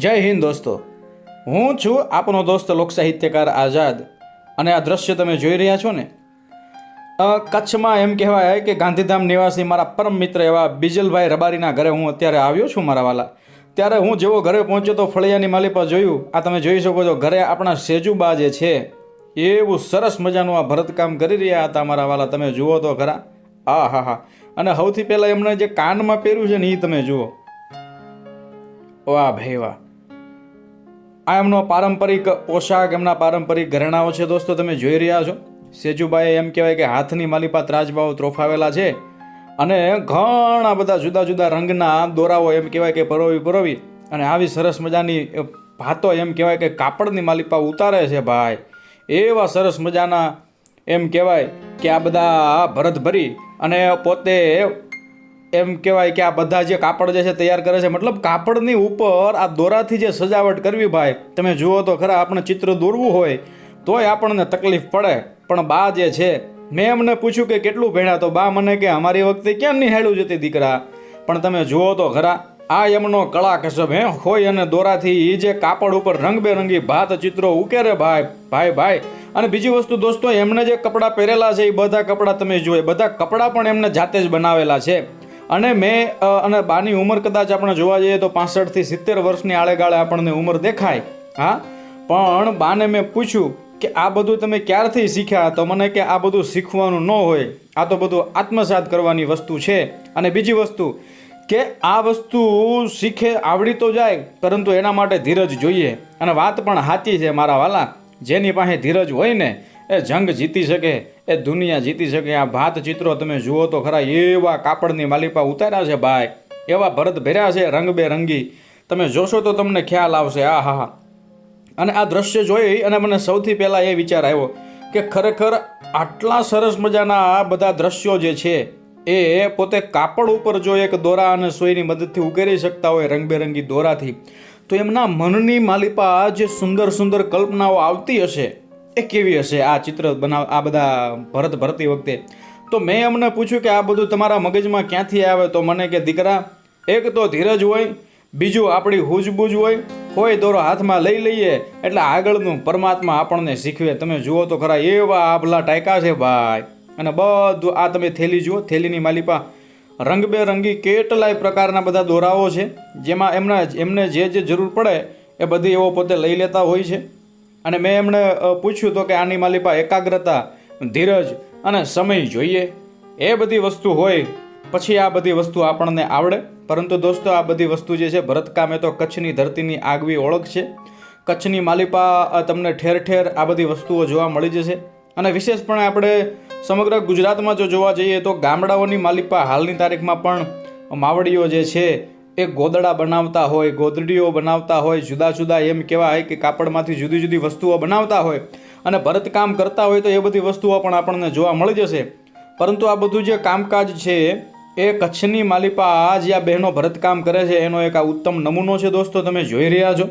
જય હિન્દ દોસ્તો. હું છું આપનો દોસ્ત લોક સાહિત્યકાર આઝાદ. અને આ દ્રશ્ય તમે જોઈ રહ્યા છો ને? કચ્છમાં એમ કહેવાય કે ગાંધીધામ નિવાસી મારા પરમ મિત્ર એવા બિજલભાઈ રબારીના ઘરે હું અત્યારે આવ્યો છું મારા વાલા. ત્યારે હું જેવો ઘરે પહોંચ્યો તો ફળિયાની માલિપા જોયું, આ તમે જોઈ શકો છો, ઘરે આપણા સેજુબા જે છે, એવું સરસ મજાનું આ ભરતકામ કરી રહ્યા હતા મારા વાલા. તમે જુઓ તો ખરા. આ, હા હા. અને સૌથી પહેલાં એમણે જે કાનમાં પહેર્યું છે ને એ તમે જુઓ. વાહ ભાઈ વાહ. આ એમનો પારંપરિક પોશાક, એમના પારંપરિક ઘરેણાઓ છે દોસ્તો, તમે જોઈ રહ્યા છો. સેજુબાએ એમ કહેવાય કે હાથની માલિપા ત્રાજબાઓ ત્રોફાવેલા છે અને ઘણા બધા જુદા જુદા રંગના દોરાઓ એમ કહેવાય કે પરોવી પરોવી અને આવી સરસ મજાની ભાતો એમ કહેવાય કે કાપડની માલિપા ઉતારે છે ભાઈ. એવા સરસ મજાના એમ કહેવાય કે આ બધા ભરત ભરી અને પોતે એમ કહેવાય કે આ બધા જે કાપડ જે છે તૈયાર કરે છે, મતલબ કાપડની ઉપર આ દોરાથી જે સજાવટ કરવી ભાઈ, તમે જુઓ તો ખરા આપણે ચિત્ર દોરવું હોય, તોય આપણને તકલીફ પડે. પણ બા જે છે, મેં એમને પૂછ્યું કે કેટલું ભણ્યા તો બા મને કે અમારી વખતે ક્યાં નિહાળ્યું જતી દીકરા? પણ તમે જુઓ તો ખરા, આ એમનો કળા કસબ હે હોય અને દોરાથી એ જે કાપડ ઉપર રંગબેરંગી ભાત ચિત્રો ઉકેરે ભાઈ ભાઈ ભાઈ. અને બીજી વસ્તુ દોસ્તો, એમને જે કપડાં પહેરેલા છે એ બધા કપડાં તમે જુઓ બધા કપડાં પણ એમને જાતે જ બનાવેલા છે. અને મેં અને બાની ઉંમર કદાચ આપણે જોવા જઈએ તો પાસઠથી સિત્તેર વર્ષની આળેગાળે આપણને ઉંમર દેખાય. હા? પણ બાને મેં પૂછ્યું કે આ બધું તમે ક્યારથી શીખ્યા? તો મને કે આ બધું શીખવાનું ન હોય. આ તો બધું આત્મસાત કરવાની વસ્તુ છે. અને બીજી વસ્તુ કે આ વસ્તુ શીખે આવડી તો જાય, પરંતુ એના માટે ધીરજ જોઈએ. અને વાત પણ સાચી છે મારા વાલા. જેની પાસે ધીરજ હોય ને એ જંગ જીતી શકે, એ દુનિયા જીતી શકે, આ ભાત ચિત્રો તમે જુઓ તો ખરા એવા કાપડની માલિપા ઉતાર્યા છે ભાઈ, એવા ભરત ભર્યા છે રંગબેરંગી. તમે જોશો તો તમને ખ્યાલ આવશે, આ હા અને આ દ્રશ્ય જોઈ અને મને સૌથી પહેલાં એ વિચાર આવ્યો કે ખરેખર આટલા સરસ મજાના આ બધા દ્રશ્યો જે છે, એ પોતે કાપડ ઉપર જો એક દોરા અને સોયની મદદથી ઉકેરી શકતા હોય રંગબેરંગી દોરાથી, તો એમના મનની માલિપા જે સુંદર સુંદર કલ્પનાઓ આવતી હશે. એ કેવી હશે આ ચિત્ર બનાવ, આ બધા ભરત ભરતી વખતે? તો મેં એમને પૂછ્યું કે આ બધું તમારા મગજમાં ક્યાંથી આવે? તો મને કે, દીકરા, એક તો ધીરજ હોય, બીજું આપણી હૂજબૂજ હોય હોય દોરો હાથમાં લઈ લઈએ, એટલે આગળનું પરમાત્મા આપણને શીખવે. તમે જુઓ તો ખરા એવા આભલા ટાયકા છે ભાઈ. અને બધું આ તમે થેલી જુઓ, થેલીની માલિપા રંગબેરંગી કેટલાય પ્રકારના બધા દોરાઓ છે, જેમાં એમના એમને જે જે જરૂર પડે, એ બધી એવો પોતે લઈ લેતા હોય છે. અને મેં એમણે પૂછ્યું તો કે આની માલિપા એકાગ્રતા, ધીરજ અને સમય જોઈએ. એ બધી વસ્તુ હોય, પછી આ બધી વસ્તુ આપણને આવડે. પરંતુ દોસ્તો, આ બધી વસ્તુ જે છે, ભરતકામ એ તો કચ્છની ધરતીની આગવી ઓળખ છે. કચ્છની માલિપા તમને ઠેર ઠેર આ બધી વસ્તુઓ જોવા મળી જશે. અને વિશેષપણે આપણે સમગ્ર ગુજરાતમાં જો જોવા જઈએ તો ગામડાઓની માલિપા હાલની તારીખમાં પણ માવડીઓ જે છે એ ગોદડા બનાવતા હોય, ગોદડીઓ બનાવતા હોય, જુદા જુદા એમ કહેવાય કે કાપડમાંથી જુદી જુદી વસ્તુઓ બનાવતા હોય અને ભરતકામ કરતા હોય તો એ બધી વસ્તુઓ પણ આપણને જોવા મળી જશે. પરંતુ આ બધું જે કામકાજ છે, એ કચ્છની માલિપા જે આ બહેનો ભરતકામ કરે છે, એનો એક આ ઉત્તમ નમૂનો છે દોસ્તો, તમે જોઈ રહ્યા છો.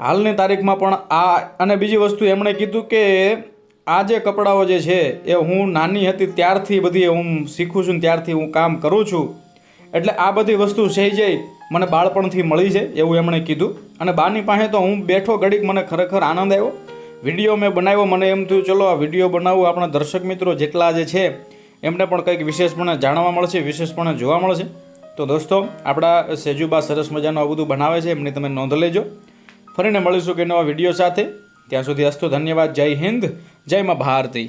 હાલની તારીખમાં પણ આ અને બીજી વસ્તુ એમણે કીધું કે આ જે કપડાઓ જે છે, એ હું નાની હતી ત્યારથી બધી હું શીખું છું ત્યારથી હું કામ કરું છું. એટલે આ બધી વસ્તુ સહેજાઈ મને બાળપણથી મળી છે, એવું એમણે કીધું. અને બાની પાસે તો હું બેઠો ઘડીક મને ખરેખર આનંદ આવ્યો. વીડિયો મેં બનાવ્યો, મને એમ થયું, ચલો, આ વીડિયો બનાવું, આપણા દર્શક મિત્રો જેટલા જે છે, એમને પણ કંઈક વિશેષપણે જાણવા મળશે, વિશેષપણે જોવા મળશે. તો દોસ્તો, આપણા સેજુબા સરસ મજાનું આ બધું બનાવે છે, એમની તમે નોંધ લેજો. ફરીને મળીશું કે નવા વીડિયો સાથે. ત્યાં સુધી અસ્તુ ધન્યવાદ, જય હિન્દ, જય મા ભારતી.